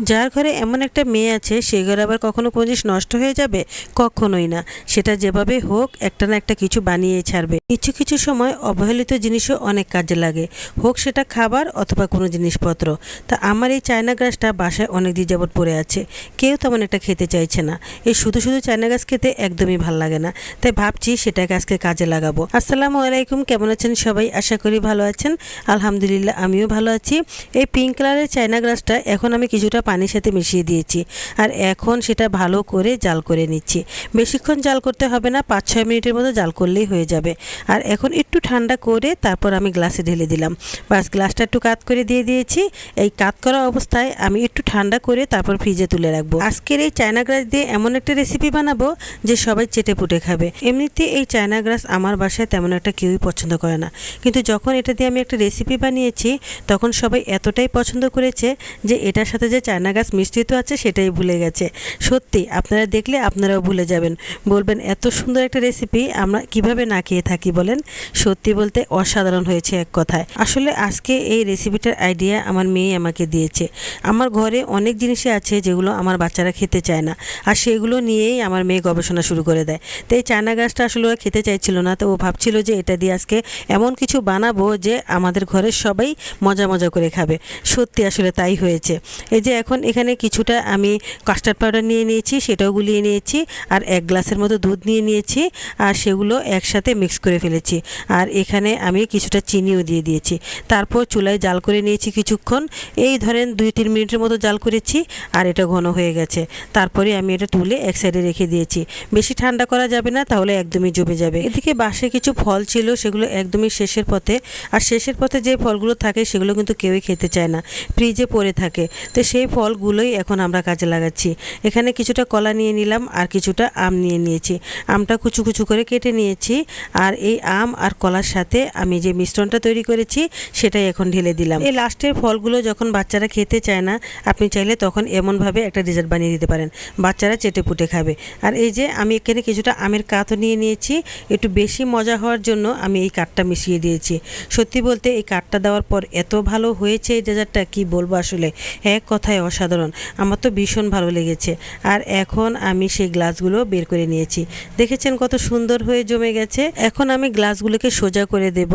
যার ঘরে এমন একটা মেয়ে আছে, সে ঘরে আবার কখনো কোনো জিনিস নষ্ট হয়ে যাবে? কখনোই না। সেটা যেভাবে হোক, একটা না একটা কিছু বানিয়ে ছাড়বে। কিছু কিছু সময় অবহেলিত জিনিসও অনেক কাজে লাগে। হোক সেটা খাবার অথবা কোনো জিনিসপত্র। তা আমার এই চায়না গাছটা বাসায় অনেক দিন যাবৎ পড়ে আছে। কেউ তেমন একটা খেতে চাইছে না। এই শুধু শুধু চায়না গাছ খেতে একদমই ভালো লাগে না। তাই ভাবছি সেটাকে আজকে কাজে লাগাবো। আসসালামু আলাইকুম, কেমন আছেন সবাই? আশা করি ভালো আছেন। আলহামদুলিল্লাহ, আমিও ভালো আছি। এই পিঙ্ক কালারের চায়না গ্রাসটা এখন আমি কিছুটা পানির সাথে মিশিয়ে দিয়েছি। আর এখন সেটা ভালো করে জাল করে নিচ্ছি। বেশিক্ষণ জাল করতে হবে না পাঁচ ছয় মিনিটের মতো জাল করলেই হয়ে যাবে। আর এখন একটু ঠান্ডা করে তারপর আমি গ্লাসে ঢেলে দিলাম। বাস, গ্লাসটা একটু কাত করে দিয়ে দিয়েছি। এই কাত করা অবস্থায় আমি একটু ঠান্ডা করে তারপর ফ্রিজে তুলে রাখব। আজকের এই চায়না গ্রাস দিয়ে এমন একটা রেসিপি বানাবো যে সবাই চেটে পুটে খাবে। এমনিতে এই চায়না গ্রাস আমার বাসায় তেমন একটা কেউই পছন্দ করে না। কিন্তু যখন এটা দিয়ে আমি একটা রেসিপি বানিয়েছি, তখন সবাই এতটাই পছন্দ করেছে যে এটার সাথে যে চায়না গাছ মিশ্রিত আছে, সেটাই ভুলে গেছে। সত্যি, আপনারা দেখলে আপনারাও ভুলে যাবেন। বলবেন, এত সুন্দর একটা রেসিপি আমরা কীভাবে না খেয়ে থাকি? বলেন। সত্যি বলতে অসাধারণ হয়েছে এক কথায়। আসলে আজকে এই রেসিপিটার আইডিয়া আমার মেয়ে আমাকে দিয়েছে। আমার ঘরে অনেক জিনিসই আছে যেগুলো আমার বাচ্চারা খেতে চায় না। আর সেগুলো নিয়েই আমার মেয়ে গবেষণা শুরু করে দেয়। তো এই চায়না গাছটা আসলে ওরা খেতে চাইছিল না। তো ও ভাবছিল যে এটা দিয়ে আজকে এমন কিছু বানাবো যে আমাদের ঘরের সবাই মজা মজা করে খাবে। সত্যি আসলে তাই হয়েছে। এই যে এখন এখানে কিছুটা আমি কাস্টার্ড পাউডার নিয়ে নিয়েছি, সেটাও গুলিয়ে নিয়েছি, আর এক গ্লাসের মতো দুধ নিয়ে নিয়েছি, আর সেগুলো একসাথে মিক্স করে ফেলেছি। আর এখানে আমি কিছুটা চিনিও দিয়ে দিয়েছি। তারপর চুলায় জাল করে নিয়েছি কিছুক্ষণ, এই ধরেন দুই তিন মিনিটের মতো জাল করেছি, আর এটা ঘন হয়ে গেছে। তারপরে আমি এটা তুলে এক সাইডে রেখে দিয়েছি। বেশি ঠান্ডা করা যাবে না, তাহলে একদমই জমে যাবে। এদিকে বাসে কিছু ফল ছিল, সেগুলো একদমই শেষের পথে, আর শেষের পথে যে ফলগুলো থাকে, সেগুলো কিন্তু কেউই খেতে চায় না। ফ্রিজে পড়ে থাকে। তো সেই ফলগুলোই এখন আমরা কাজে লাগাচ্ছি। এখানে কিছুটা কলা নিয়ে নিলাম আর কিছুটা আম নিয়ে নিয়েছি। আমটা কুচু কুচু করে কেটে নিয়েছি আর এই আম আর কলার সাথে আমি যে মিশ্রণটা তৈরি করেছি সেটাই এখন ঢেলে দিলাম। এই লাস্টের ফলগুলো যখন বাচ্চারা খেতে চায় না, আপনি চাইলে তখন এমনভাবে একটা ডেজার্ট বানিয়ে দিতে পারেন। বাচ্চারা চেটে পুটে খাবে। আর এই যে আমি এখানে কিছুটা আমের কাতও নিয়ে নিয়েছি। একটু বেশি মজা হওয়ার জন্য আমি এই কাঠটা মিশিয়ে দিয়েছি। সত্যি বলতে এই কাঠটা দেওয়ার পর এত ভালো হয়েছে এই ডেজার্টটা কি বলব আসলে? এক কথায় অসাধারণ। আমার তো ভীষণ ভালো লেগেছে। আর এখন আমি সেই গ্লাসগুলো বের করে নিয়েছি। দেখেছেন কত সুন্দর হয়ে জমে গেছে? এখন আমি গ্লাসগুলোকে সোজা করে দেব।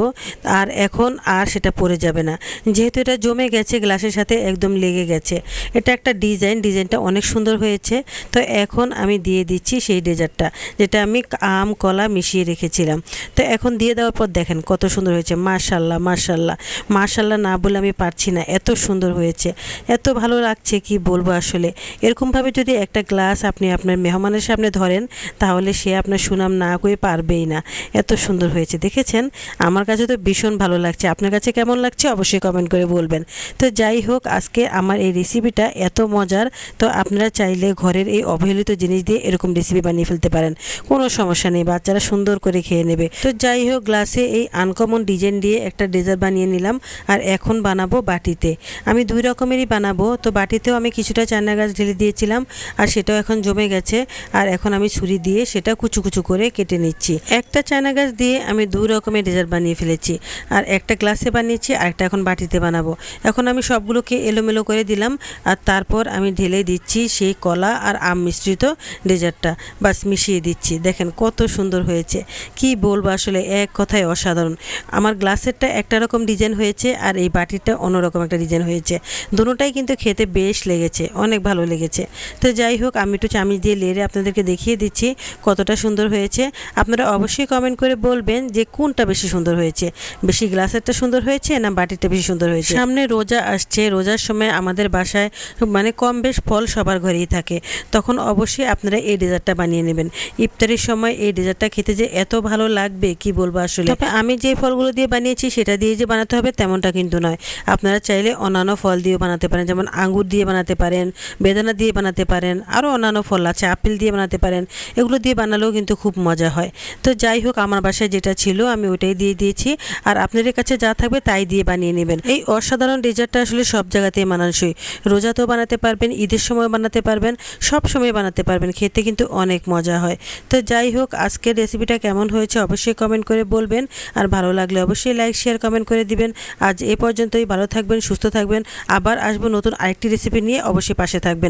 আর এখন আর সেটা পড়ে যাবে না। যেহেতু এটা জমে গেছে, গ্লাসের সাথে একদম লেগে গেছে। এটা একটা ডিজাইন, ডিজাইনটা অনেক সুন্দর হয়েছে। তো এখন আমি দিয়ে দিচ্ছি সেই ডেজার্টটা, যেটা আমি আম, কলা মিশিয়ে রেখেছিলাম। তো এখন দিয়ে দেওয়ার পর দেখেন কত সুন্দর হয়েছে। মাশাল্লাহ মার্শাল্লাহ মাশাল্লাহ না বলে আমি পারছি না। এত সুন্দর হয়েছে। এত ভালো লাগছে কি বলব আসলে? এরকমভাবে যদি একটা গ্লাস আপনি আপনার মেহমানের সামনে ধরেন, তাহলে সে আপনার সুনাম না করে পারবেই না। এত সুন্দর হয়েছে, দেখেছেন? আমার কাছে তো ভীষণ ভালো লাগছে। আপনার কাছে কেমন লাগছে অবশ্যই কমেন্ট করে বলবেন। তো যাই হোক, আজকে আমার এই রেসিপিটা এত মজার, তো আপনারা চাইলে ঘরের এই অবহেলিত জিনিস দিয়ে এরকম রেসিপি বানিয়ে ফেলতে পারেন। কোনো সমস্যা নেই, বাচ্চারা সুন্দর করে খেয়ে নেবে। তো যাই হোক, গ্লাসে এই আনকমন ডিজাইন দিয়ে একটা ডেজার্ট বানিয়ে নিলাম, আর এখন বানাবো বাটিতে। আমি দুই রকমেরই বানাবো, তো বাটিতেও আমি কিছুটা চান্না গাছ ঢেলে দিয়েছিলাম আর সেটাও এখন জমে গেছে আর এখন আমি ছুরি দিয়ে সেটা কুচু কুচু করে কেটে নিচ্ছি। একটা চায়না গাছ দিয়ে আমি দুই রকমের ডেজার্ট বানিয়ে ফেলেছি আর একটা গ্লাসে বানিয়েছি আর একটা এখন বাটিতে বানাবো। এখন আমি সবগুলোকে এলোমেলো করে দিলাম আর তারপর আমি ঢেলে দিচ্ছি সেই কলা আর আম মিশ্রিত ডেজার্টটা। বাস মিশিয়ে দিচ্ছি। দেখেন কত সুন্দর হয়েছে। কি বলব আসলে এক কথায় অসাধারণ। আমার গ্লাসেরটা একটা রকম ডিজাইন হয়েছে আর এই বাটিরটা অন্যরকম একটা ডিজাইন হয়েছে। দুটোটাই কিন্তু খেতে বেশ লেগেছে, অনেক ভালো লেগেছে। তো যাই হোক, আমি একটু চামিচ দিয়ে লেড়ে আপনাদেরকে দেখিয়ে দিচ্ছি কতটা সুন্দর হয়েছে। আপনারা অবশ্যই কমেন্ট করে বলবেন যে কোনটা বেশি সুন্দর হয়েছে। বেশি গ্লাসেরটা সুন্দর হয়েছে না বাটিরটা বেশি সুন্দর হয়েছে? সামনে রোজা আসছে, রোজার সময় আমাদের বাসায় মানে কম বেশ ফল সবার ঘরেই থাকে। তখন অবশ্যই আপনারা এই ডেজার্টটা বানিয়ে নেবেন। ইফতারির সময় এই ডেজার্টটা খেতে যে এত ভালো লাগবে, কি বলব আসলে? তবে আমি যে ফলগুলো দিয়ে বানিয়েছি, সেটা দিয়ে যে বানাতে হবে, তেমনটা কিন্তু নয়। আপনারা চাইলে অন্যান্য ফল দিয়েও বানাতে পারেন। যেমন আঙ্গুর দিয়ে বানাতে পারেন, বেদানা দিয়ে বানাতে পারেন আরও অন্যান্য ফল আছে, আপেল দিয়ে বানাতে পারেন, এগুলো দিয়ে বানালেও কিন্তু খুব মজা হয়। তো যাই হোক, আমার বাসায় যেটা ছিল আমি ওটাই দিয়ে দিয়েছি। আর আপনাদের কাছে যা থাকবে তাই দিয়ে বানিয়ে নেবেন। এই অসাধারণ ডেজার্টটা আসলে সব জায়গাতেই মানানসই। রোজাতেও বানাতে পারবেন, ঈদের সময় বানাতে পারবেন, সব সময় বানাতে পারবেন, খেতে কিন্তু অনেক মজা হয়। তো যাই হোক, আজকের রেসিপিটা কেমন হয়েছে অবশ্যই কমেন্ট করে বলবেন। আর ভালো লাগলে অবশ্যই লাইক, শেয়ার, কমেন্ট করে দিবেন। আজ এ পর্যন্তই, ভালো থাকবেন, সুস্থ থাকবেন। আবার আসব নতুন আরেকটি রেসিপি নিয়ে অবশ্যই পাশে থাকবেন।